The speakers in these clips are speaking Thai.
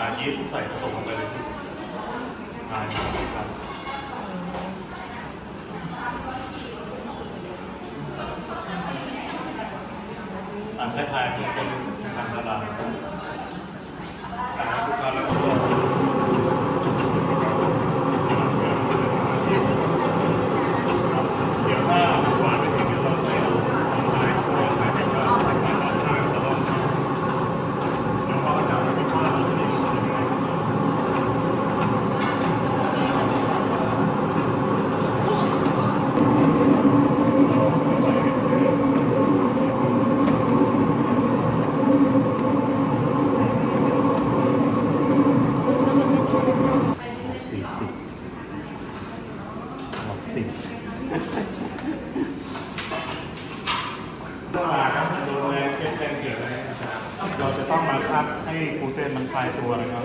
อ่ายีสต์ใส่ผสมลงไปเลยอ่าครับอันคล้ายๆเป็นคนทำละลายอ่าทุกครั้งแล้วก็เดี๋ยวถ้าหวานไปถึงเดี๋ยวเราไปเอาไม้ช่วยไปเป็นการทำการทานตลอดเดี๋ยวเขาก็จะเอาไปทอดแล้วทีนี้ยังไง สี่สิบหกสิบต้องมาครับดูแลเก็บแรงเกี่ยวอะไรนะครับเราจะ ต้องมาคัดให้กลูเตนมันคลายตัวนะครับ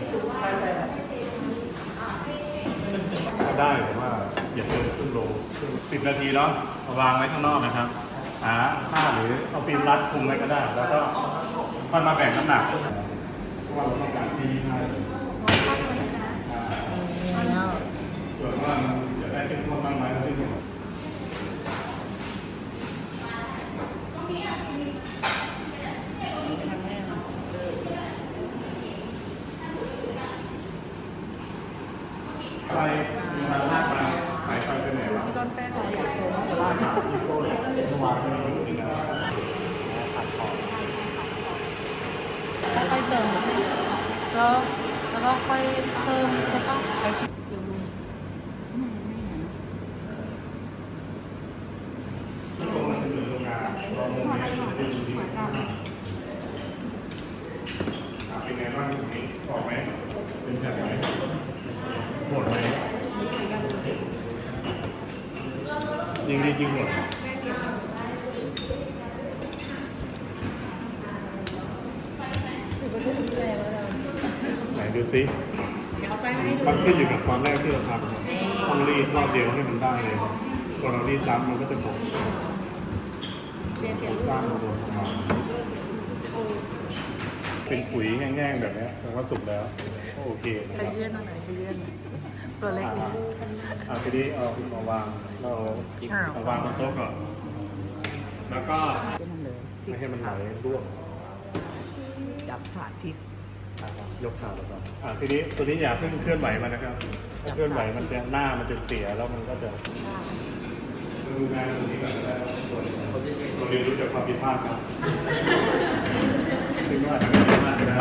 ก็ได้แต่ว่าอย่าเกินครึ่งโลสิบนาทีเอาะวางไว้ข้างนอกนะครับหาผ้าหรือเอาฟิล์มรัดคลุมไว้ก็ได้ แล้วก็ค่อยมาแบ่งน้ำหนักเพราะว่าเราต้องการที่ง่ายอ่าแล้วส่วนว่ามันจะได้เข้มข้นมากน้อยก็ขึ้นอยู่กับไฟมีมาลากมาหายไฟไปไหนวะ ที่ก้อนแป้งเราอยากโตมากแต่ว่า ลากมาที่โซ่เลยเมื่อวานไม่รู้จริงนะขาดขอบ ค่อยๆเติม แล้วแล้วก็ค่อยเพิ่มไปที่ที่ตรงนั้นเป็นโรงงานลองมองไปดูดีดีเป็นไงบ้างตรงนี้ออกไหมเป็นแบบไหนหมดไหมยิงดียิงหมดถือว่าเป็นแรงแล้ว ดูซิเดี๋ยวเอาไส้มาให้ดูมันขึ้นอยู่กับตอนแรกที่เราทำต้องรีดรอบเดียวให้มันได้เลยพอเรารีดซ้ำมันก็จะตกเจียเปลี่ยนสร้างมาโดนของเราเป็นปุ๋ยแง่งๆแบบเนี้ยแปลว่าสุกแล้วก็โอเคนะไปครับเยื่อนอะไรไปเยื่อนตัวเล็กอ่านิดอ่าทีนี้เอามาวางเราเอาวางบนโต๊ะก่อน แล้วก็เป็นนั่นเลยไม่ให้มันไหลร่วงจับถาดพริกอะ ยกขาแล้วก่อนอ่าทีนี้ตัวนี้อย่าเพิ่งเคลื่อนไหวมันนะครับถ้าเคลื่อนไหวมันจะหน้ามันจะเสียแล้วมันก็จะดูงานตรงนี้ก่อนก็ได้ว่าตัวเราเรียนรู้จากความผิดพลาดครับถึงว่าทำไม่ได้มากนะ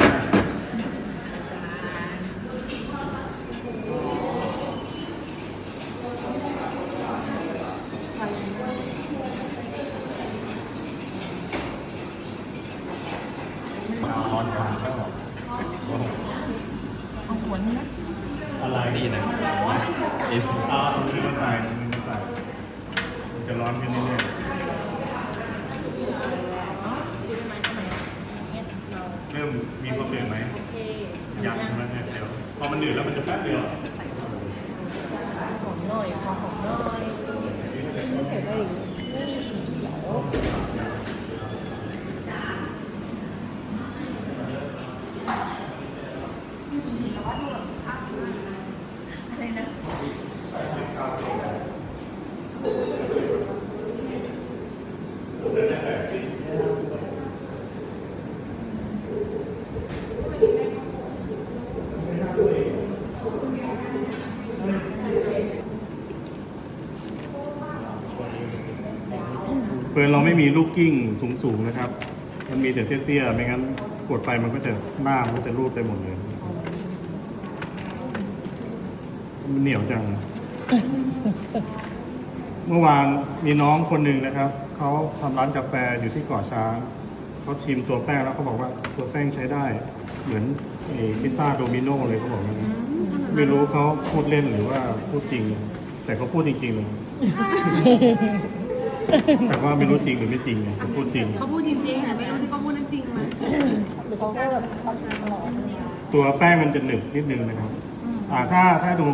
ร้อนจังก็ เอาหัวนี่นะ อะไรนี่นะเอาตรงนี้มาใส่ตรงนี้มาใส่มันจะร้อนขึ้นเรื่อยๆเริ่มมีความเปลี่ยนไหมยังใช่ไหมเนี่ยเดี๋ยวพอมันหนืดแล้วมันจะแป๊บเดียวหอมหน่อยพอหอมหน่อยไม่ใส่ได้อีกไม่มีสีเขียวอะไรนะ ปืนเราไม่มีลูกกิ้งสูงๆนะครับ มันมีแต่เตี้ยๆ ไม่งั้นกดไปมันก็จะหน้ามันก็จะรูดไปหมดเลย มันเหนียวจัง เมื่อวานมีน้องคนหนึ่งนะครับ เขาทำร้านกาแฟอยู่ที่เกาะช้างเขาชิมตัวแป้งแล้วเขาบอกว่าตัวแป้งใช้ได้ เหมือนพิซซ่าโดมิโนเลยเขาบอกนะไม่รู้เขาพูดเล่นหรือว่าพูดจริง แต่เขาพูดจริงๆเลย แต่ว่าไม่รู้จริงหรือไม่จริงไงแต่พูดจริง เขาพูดจริงๆแต่ไม่รู้ที่เขาพูดนั้นจริงไหมหรือเขาก็แบบเขาจะตลอดตัวแป้งมันจะหนึบนิดนึงนะครับ อ่าถ้าถ้าดู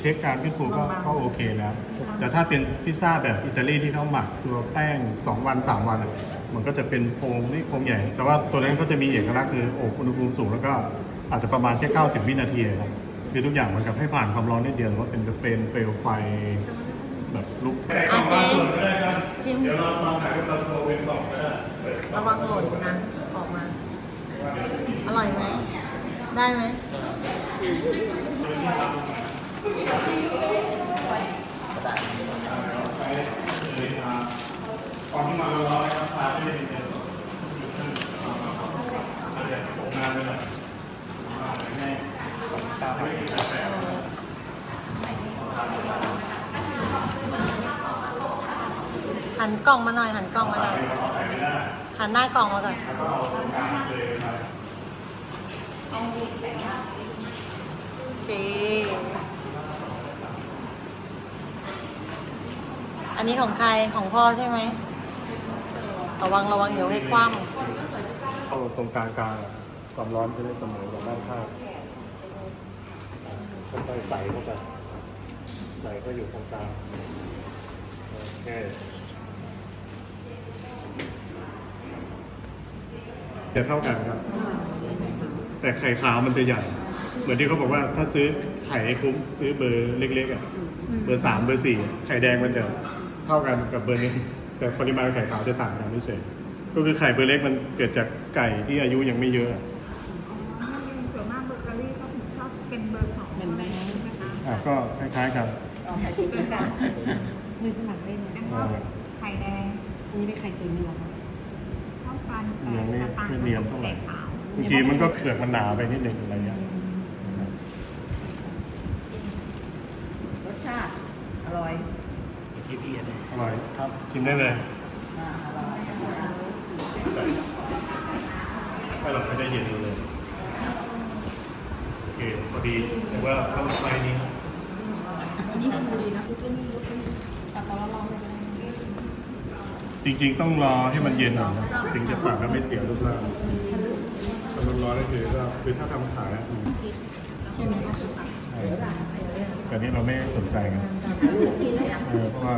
เช็คการพิสูจน์ก็ก็โอเคแล้ว แต่ถ้าเป็นพิซซ่าแบบอิตาลีที่เขาหมักตัวแป้ง 2 วัน 3 วันอะมันก็จะเป็นโฟมนี่โฟมใหญ่ แต่ว่าตัวนั้นก็จะมีเอกลักษณ์คืออบอุณหภูมิสูงแล้วก็อาจจะประมาณแค่ 90 วินาทีครับคือทุกอย่างเหมือนกับให้ผ่านความร้อนนิดเดียวหรือว่าเป็นเป็นเปลวไฟแบบลุกแต่กล่องบางส่วนก็ได้ครับ ชิมเดี๋ยวเราตอนถ่ายรูปเราโชว์เป็นกล่องก็ได้ระวังหล่นนะออกมา อร่อยไหม ได้ไหม ตอนที่มาร้อนๆนะครับทานไม่ได้เป็นเดือนอาจจะตกงานไปหน่อยให้ตาไม่ได้กาแฟ หันกล่องมาหน่อย หันกล่องมาหน่อย หันหน้ากล่องมาก่อนโอเค อันนี้ของใคร ของพ่อใช่ไหม ระวังระวังเดี๋ยวให้คว่เข้าตรงกลางกลางอะความร้อนจะได้เสมอกับด้านข้างค่อยๆใส่เข้าไป ใส่ก็อยู่ตรงกลาง โอเค จะเท่ากันครับ แต่ไข่ขาวมันจะใหญ่ เหมือนที่เขาบอกว่าถ้าซื้อไข่ให้คุ้มซื้อเบอร์เล็กๆอะเบอร์สามเบอร์สี่ไข่แดงมันจะเท่ากันกับเบอร์นี้ แต่ปริมาณไข่ขาวจะต่างกันไม่เฉยก็คือไข่เบอร์เล็กมันเกิดจากไก่ที่อายุยังไม่เยอะอะส่วนมากเบเกอรี่เขาถึงชอบเป็นเบอร์สองเป็นไหมนะคะอะก็คล้ายๆกันมือสมัครเล่นอ่าไข่แดงำนี่เป็นไข่ตุ๋นเหรอคะเท่ากันแต่ ยังไม่จะต่างไม่เนียนเท่าไหร่ขาวบางทีมันก็เปลือกมันหนาไปนิดนึงอะไรเงี้ยรสชาติ อร่อยอร่อยครับชิมได้เลยไม่หรอกไม่ได้เย็นเลยโอเคพอดีแต่ว่าถ้าไฟนี้นี่ฟูดีนะคือจะมีรสแต่ตอนเราลองไป จริงๆ ต้องรอให้มันเย็นก่อนนะถึงจะตัดแล้วไม่เสียรูปร่างถ้ามันร้อนก็คือก็คือถ้าทำขายอะอืมใช่ไหมคะใช่แต่นี่เราไม่สนใจไงเออเพราะว่า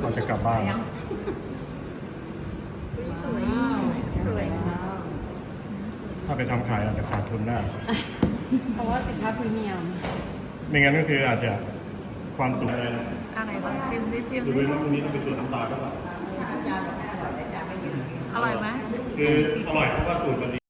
เราจะกลับบ้านสวยมากถ้าไปทำขายอาจจะขาดทุนได้เพราะว่าสินค้าพรีเมียมไม่งั้นก็คืออาจจะความสุขอะไรนะอันไหนลองชิมดิชิมหรือดิว่าพรุ่งนี้ต้องเป็นตัวน้ำตาลก็ได้ถ้าอา จารย์บอกไม่อร่อยอาจารย์ไม่ยินดีอร่อยไหม คืออร่อยเพราะว่าสูตรมันดี